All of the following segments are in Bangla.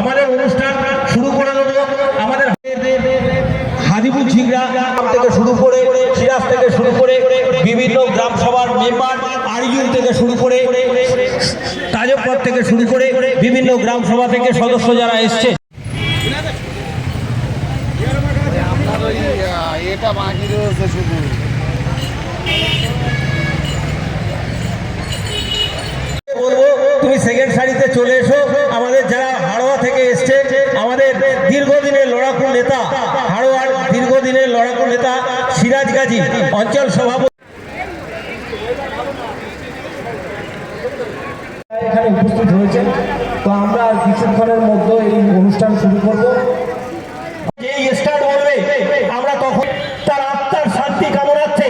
আমাদের অনুষ্ঠান শুরু করে দেবো। থেকে শুরু করে, সিরাজ থেকে শুরু করে, বিভিন্ন গ্রাম সভার মেম্বার থেকে শুরু করে তাজবপুর থেকে শুরু করে, বিভিন্ন গ্রাম সভা থেকে সদস্য যারা এসছে। এটা বাকি রয়েছে শুধু তুমি সেকেন্ড সারিতে চলে এসো। আমাদের যারা হাড়োয়া থেকে এসছে, আমাদের দীর্ঘদিনের লড়াকু নেতা, হাড়োয়ার দীর্ঘদিনের লড়াকু নেতা সিরাজ গাজী, অঞ্চল সভাপতি। এখানে উপস্থিত তো আমরা কিছুক্ষণের মধ্যে এই অনুষ্ঠান শুরু করব যেই স্টার্ট বলবে আমরা তখন তার আত্মার শান্তি কামনার্থে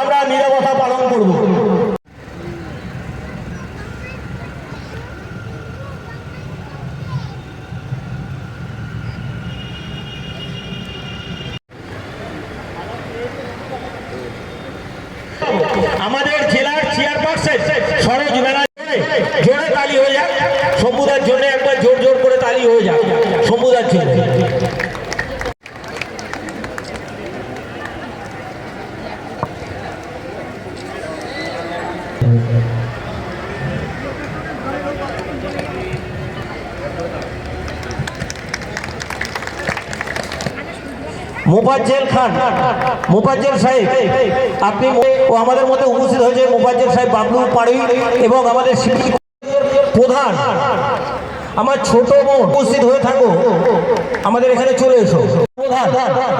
আমরা নিরবতা পালন করব আমাদের জেলার চেয়ারপারসন সরোজ ব্যানার্জি, জোরে তালি হয়ে যাক। শম্ভুদার জন্য একবার জোর জোর করে তালি হয়ে যাক। শম্ভুদার জন্য। মোফাজ্জেল খান, মোফাজ্জেল সাহেব, আপনি ও আমাদের মধ্যে উপস্থিত হয়েছে মোফাজ্জেল সাহেব বাবলু পাড়ি এবং আমাদের প্রধান। আমার ছোট বোন উপস্থিত হয়ে থাকো। আমাদের এখানে চলে এসো।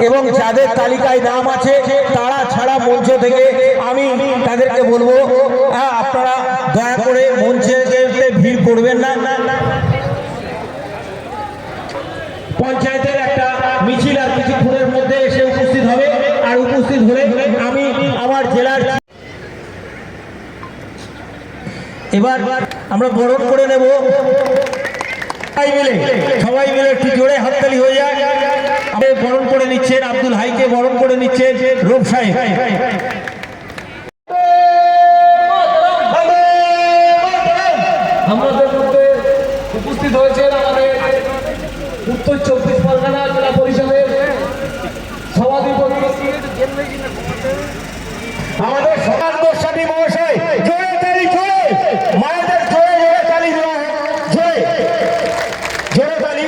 এবং যাদের তালিকায় নাম আছে, তারা ছাড়া মঞ্চ থেকে আমি তাদেরকে বলব আপনারা দয়া করে মঞ্চে ভিড় করবেন না। পঞ্চায়েতের একটা মিছিল আর কিছুক্ষণের মধ্যে এসে আর উপস্থিত হলে আমি আমার জেলার এবার আমরা বরণ করে নেব। সবাই মিলে সবাই মিলে একটু জোরে হাততালি হয়ে যায় আমাদের বরণ করে নিচ্ছেন, আব্দুল হাইকে বরণ করে নিচ্ছেন রূপ সাহেব। উপস্থিত হয়েছেন আমাদের উত্তর চব্বিশ পরগনা জেলা পরিষদের সভাধিপতি আমাদের সমাজ গোস্বামী মহাশয় জোরে তালি জোরে মায়েদের জোরে জোরে তালি দেওয়া হোক। জোরে জোরে তালি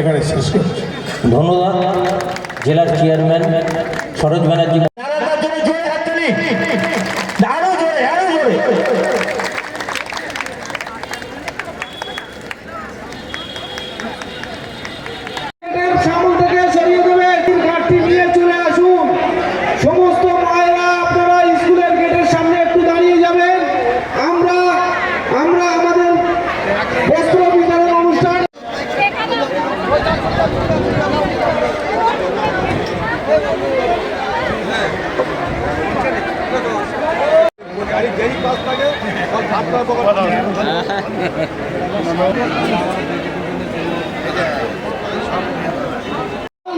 এখানে শেষ করছি। ধন্যবাদ। জেলার চেয়ারম্যান সরোজ ব্যানার্জি তার জন্য জোরে হাততালি আরও জোরে আরও জোরে গেটের সামনে থেকে সরিয়ে দেবেন ঘাটটি নিয়ে চলে আসুন সমস্ত মায়েরা আপনারা স্কুলের গেটের সামনে একটু দাঁড়িয়ে যাবেন আমরা আমরা আমাদের বস্ত্র বিতরণ অনুষ্ঠান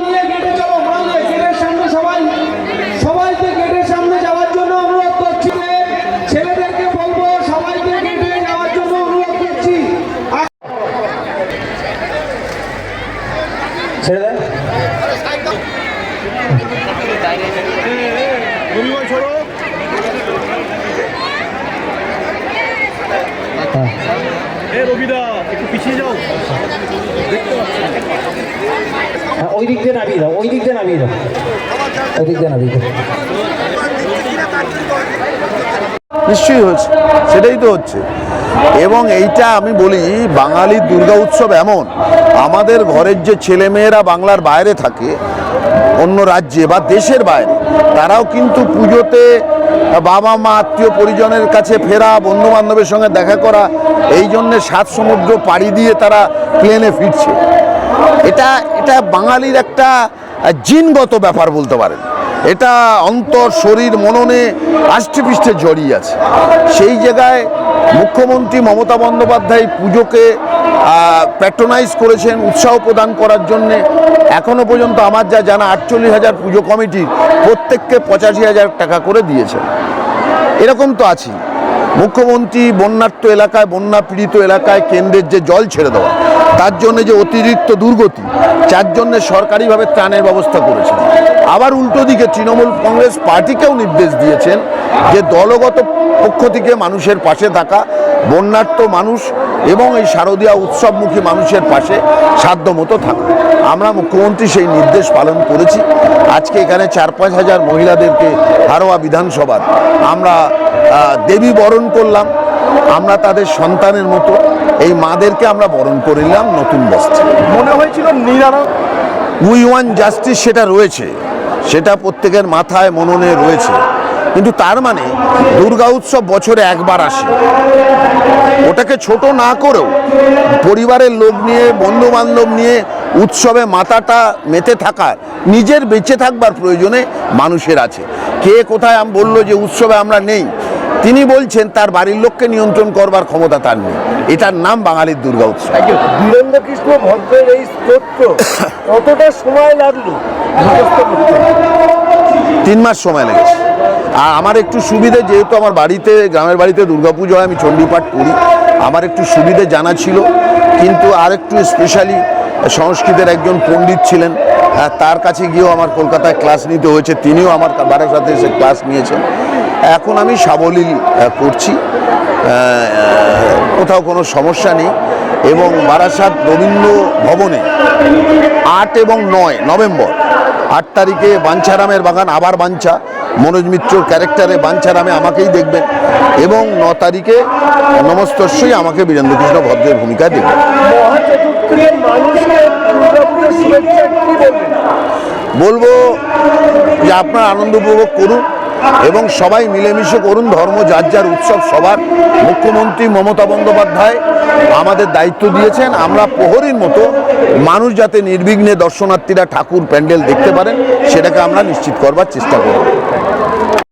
নিয়ে গেটে চলো মাল নিয়ে গেটের সামনে সবাই সবাইকে গেটের সামনে যাওয়ার জন্য অনুরোধ করছি ছেলেদেরকে বলব সবাইকে গেটে যাওয়ার জন্য অনুরোধ করছি দেন হ্যাঁ, ওই দিক দিয়ে নামিয়ে দাও ওই দিক দিয়ে নামিয়ে দাও। ওই দিক দিয়ে নামিয়ে দাও। নিশ্চয়ই হচ্ছে সেটাই তো হচ্ছে। এবং এইটা আমি বলি বাঙালির দুর্গা উৎসব এমন আমাদের ঘরের যে ছেলেমেয়েরা বাংলার বাইরে থাকে অন্য রাজ্যে বা দেশের বাইরে তারাও কিন্তু পুজোতে বাবা মা, আত্মীয় পরিজনের কাছে ফেরা বন্ধু বান্ধবের সঙ্গে দেখা করা, এই জন্যে সাত সমুদ্র পাড়ি দিয়ে তারা প্লেনে ফিরছে। এটা এটা বাঙালির একটা জিনগত ব্যাপার বলতে পারেন। এটা অন্তর, শরীর, মননে আষ্টেপৃষ্ঠে জড়িয়ে আছে। সেই জায়গায় মুখ্যমন্ত্রী মমতা বন্দ্যোপাধ্যায় পুজোকে প্যাট্রোনাইজ করেছেন, উৎসাহ প্রদান করার জন্যে। এখনও পর্যন্ত আমার যা জানা, আটচল্লিশ হাজার পুজো কমিটির প্রত্যেককে পঁচাশি হাজার টাকা করে দিয়েছেন এরকম তো আছি। মুখ্যমন্ত্রী বন্যার্থ এলাকায়, বন্যা পীড়িত এলাকায় কেন্দ্রের যে জল ছেড়ে দেওয়া, তার জন্য যে অতিরিক্ত দুর্গতি, যার জন্য সরকারিভাবে ত্রাণের ব্যবস্থা করেছেন। আবার উল্টো দিকে তৃণমূল কংগ্রেস পার্টিকেও নির্দেশ দিয়েছেন যে দলগত পক্ষ থেকে মানুষের পাশে থাকা বন্যার্থ মানুষ এবং এই শারদীয়া উৎসবমুখী মানুষের পাশে সাধ্যমতো থাকা আমরা মুখ্যমন্ত্রী সেই নির্দেশ পালন করেছি। আজকে এখানে চার পাঁচ হাজার মহিলাদেরকে হারোয়া বিধানসভার আমরা দেবী বরণ করলাম। আমরা তাদের সন্তানের মতো এই মাদেরকে আমরা বরণ করে নিলাম নতুন বস্ত্রে। মনে হয়েছিল নিরানন্দ উই ওয়ান জাস্টিস সেটা রয়েছে। সেটা প্রত্যেকের মাথায় মননে রয়েছে। কিন্তু তার মানে দুর্গা উৎসব বছরে একবার আসে। ওটাকে ছোট না করেও পরিবারের লোক নিয়ে বন্ধু বান্ধব নিয়ে উৎসবে মাথাটা মেতে থাকার নিজের বেঁচে থাকবার প্রয়োজনে মানুষের আছে। কে কোথায় আম বলল যে উৎসবে আমরা নেই। তিনি বলছেন তার বাড়ির লোককে নিয়ন্ত্রণ করবার ক্ষমতা তার নেই। এটার নাম বাঙালির দুর্গা উৎসব। বীরেন্দ্র কৃষ্ণ ভদ্রের এই স্তোত্র কতটা সময় লাগল? তিন মাস সময় লেগেছে। আর আমার একটু সুবিধে, যেহেতু আমার বাড়িতে, গ্রামের বাড়িতে দুর্গাপুজো হয়, আমি চণ্ডীপাঠ করি, আমার একটু সুবিধে জানা ছিল। কিন্তু আর একটু স্পেশালি সংস্কৃতের একজন পণ্ডিত ছিলেন তার কাছে গিয়েও আমার কলকাতায় ক্লাস নিতে হয়েছে, তিনিও আমার বাড়ির সাথে এসে ক্লাস নিয়েছেন। এখন আমি সাবলীল করছি কোথাও কোনো সমস্যা নেই এবং বারাসাত রবীন্দ্র ভবনে আট এবং নয় নভেম্বর, আট তারিখে বাঞ্ছারামের বাগান, আবার বাঞ্ছা মনোজ মিত্রর ক্যারেক্টারে বাঞ্ছারামে আমাকেই দেখবেন। এবং ন তারিখে নমস্তস্যই আমাকে বীরেন্দ্রকৃষ্ণ ভদ্রের ভূমিকায় দেখবেন বলব যে আপনার আনন্দ উপভোগ করুন এবং সবাই মিলেমিশে করুন। ধর্ম যার যার উৎসব সবার। মুখ্যমন্ত্রী মমতা বন্দ্যোপাধ্যায় আমাদের দায়িত্ব দিয়েছেন। আমরা প্রহরীর মতো মানুষ যাতে নির্বিঘ্নে দর্শনার্থীরা ঠাকুর প্যান্ডেল দেখতে পারেন সেটাকে আমরা নিশ্চিত করবার চেষ্টা করব।